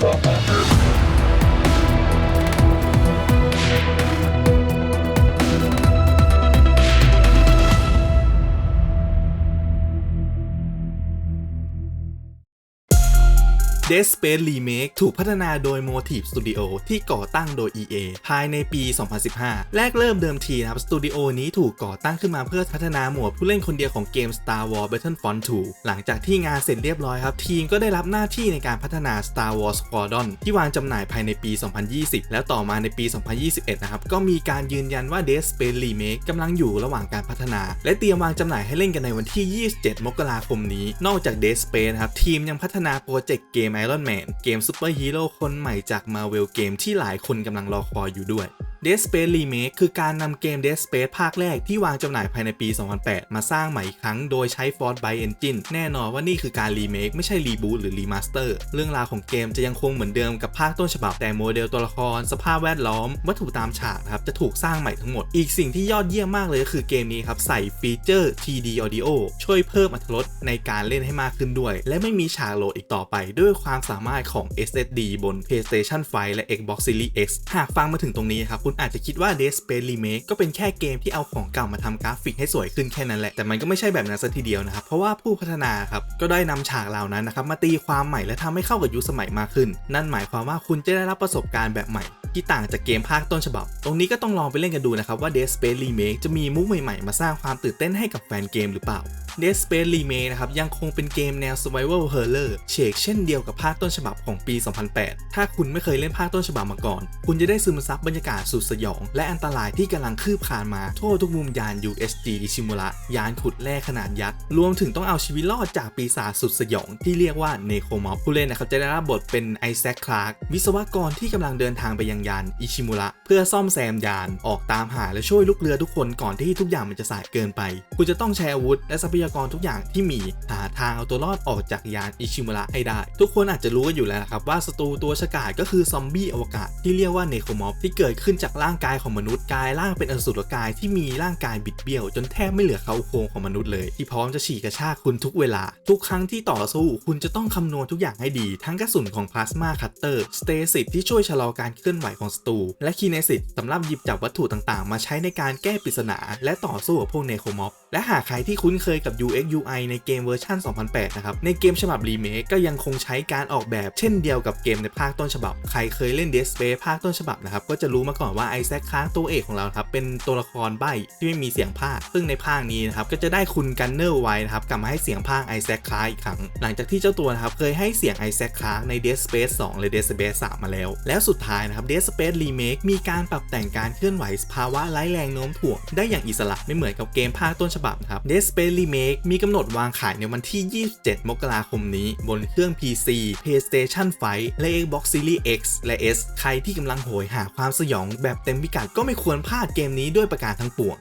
Bye. Dead Space Remake ถูกพัฒนาโดย Motive Studio ที่ก่อตั้งโดย EA ภายในปี 2015 แรกเริ่มเดิมทีนะครับ สตูดิโอนี้ถูกก่อตั้งขึ้นมาเพื่อพัฒนาโหมดผู้เล่นคนเดียวของเกม Star Wars Battlefront 2 หลังจากที่งานเสร็จเรียบร้อยครับ ทีมก็ได้รับหน้าที่ในการพัฒนา Star Wars Squadron ที่วางจำหน่ายภายในปี 2020 แล้วต่อมาในปี 2021 นะครับ ก็มีการยืนยันว่า Dead Space Remake กำลังอยู่ระหว่างการพัฒนา และเตรียมวางจำหน่ายให้เล่นกันในวันที่ 27 มกราคมนี้ นอกจาก Dead Space นะครับทีมยังพัฒนาโปรเจกต์เกม Iron Man เกมซูเปอร์ฮีโร่คนใหม่จาก Marvel เกมที่หลายคนกำลังรอคอยอยู่ด้วย Dead Space Remake คือการนำเกม Dead Space ภาคแรกที่วางจำหน่ายภายในปี 2008 มาสร้างใหม่อีกครั้งโดยใช้ Frostbite Engine แน่นอนว่านี่คือการรีเมคไม่ใช่รีบูตหรือรีมาสเตอร์เรื่องราวของเกมจะยังคงเหมือนเดิมกับภาคต้นฉบับ แต่โมเดลตัวละคร สภาพแวดล้อม วัตถุตามฉากนะครับจะถูกสร้างใหม่ทั้งหมด อีกสิ่งที่ยอดเยี่ยมมากเลยก็คือเกมนี้ครับใส่ฟีเจอร์ TD Audio ช่วยเพิ่มอรรถรสในการเล่นให้มากขึ้นด้วย และไม่มีฉากโหลดอีกต่อไป ด้วยความสามารถของ SSD บน PlayStation 5 และ Xbox Series X หากฟังมาถึงตรงนี้ครับคุณอาจจะคิดว่า Dead Space Remake ก็เป็นแค่เกมที่เอาของเก่ามาทำกราฟิกให้สวยขึ้นแค่นั้นแหละ แต่มันก็ไม่ใช่แบบนั้นซะทีเดียวนะครับ เพราะว่าผู้พัฒนาครับ ก็ได้นำฉากเหล่านั้นนะครับ มาตีความใหม่และทำให้เข้ากับยุคสมัยมากขึ้น นั่นหมายความว่าคุณจะได้รับประสบการณ์แบบใหม่ ที่ต่างจากเกมภาคต้นฉบับ ตรงนี้ก็ต้องลองไปเล่นกันดูนะครับว่า Dead Space Remake จะมีมุกใหม่ๆ มาสร้างความตื่นเต้นให้กับแฟนเกมหรือเปล่า Dead Space Remake นะครับยังคงเป็นเกมแนว Survival Horror เฉกเช่นเดียวกับภาคต้นฉบับของปี 2008 ถ้าคุณไม่เคยเล่นภาคต้นฉบับมาก่อน คุณจะได้ซึมซับบรรยากาศสุดสยอง และอันตรายที่กำลังคืบคลานมาทั่วทุกมุมยาน USG ชิมุระยานขุดแร่ขนาดยักษ์ รวมถึงต้องเอาชีวิตรอดจากปีศาจสุดสยอง ที่เรียกว่าเนโคมอฟผู้เล่นนะครับจะได้รับบทเป็นไอแซคคลาร์กวิศวกรที่กำลังเดินทางไปยังยานอิชิมุระเพื่อซ่อมแซมยานออกตามหาและช่วยลูกเรือทุกคนก่อนที่ทุกอย่างมันจะสายเกินไป คุณจะต้องใช้อาวุธและทรัพยากรทุกอย่างที่มีหาทางเอาตัวรอดออกจากยานอิชิมุระให้ได้ ทุกคนอาจจะรู้กันอยู่แล้วครับว่าศัตรูตัวฉกาจก็คือซอมบี้อวกาศที่เรียกว่าเนโคมอฟที่เกิดขึ้นจากร่างกายของมนุษย์กลายร่างเป็นอสุรกายที่มีร่างกายบิดเบี้ยว จนแทบไม่เหลือเขาโครงของมนุษย์เลย ที่พร้อมจะฉีกกระชากคุณทุกเวลา ทุกครั้งที่ต่อสู้คุณจะต้องคำนวณทุกอย่างให้ดี ทั้งกระสุนของพลาสมาคัตเตอร์สเตซิสที่ช่วยชะลอการเคลื่อนไหวของศัตรูและคีเนซิสสำหรับหยิบจับวัตถุต่างๆ มาใช้ในการแก้ปริศนา และต่อสู้กับพวกเนโคมอฟและหากใครที่คุ้นเคยกับ UX UI ในเกมเวอร์ชัน2008 นะครับ ในเกมฉบับรีเมคก็ยังคงใช้การออกแบบเช่นเดียวกับเกมในภาคต้นฉบับ ใครเคยเล่น Dead Space ภาคต้นฉบับนะครับ ก็จะรู้มาก่อนว่าไอแซคค้างตัวเอกของเราครับเป็นตัวละครใบ้ที่ไม่มีเสียงภาค ซึ่งในภาคนี้นะครับก็จะได้คุณกันเนอร์ไว้นะครับกลับมาให้เสียงภาคไอแซคค้างอีกครั้ง หลังจากที่เจ้าตัวนะครับเคยให้เสียงไอแซคค้างใน Dead Space 2 และ Dead Space 3 มาแล้ว แล้วสุดท้ายนะครับ Dead Space Remake มีการปรับแต่งการเคลื่อนไหวสภาวะไร้แรงโน้มถ่วงได้อย่างอิสระไม่เหมือนกับเกมภาคต้นฉบับนะครับ Dead Space Remake มีกำหนดวางขายในวันที่ 27 มกราคมนี้ บนเครื่อง PC PlayStation 5 และ Xbox Series X และ S ใครที่กำลังโหยหาความสยองแบบเต็มพิกัดก็ไม่ควรพลาดเกมนี้ด้วยประการทั้งปวง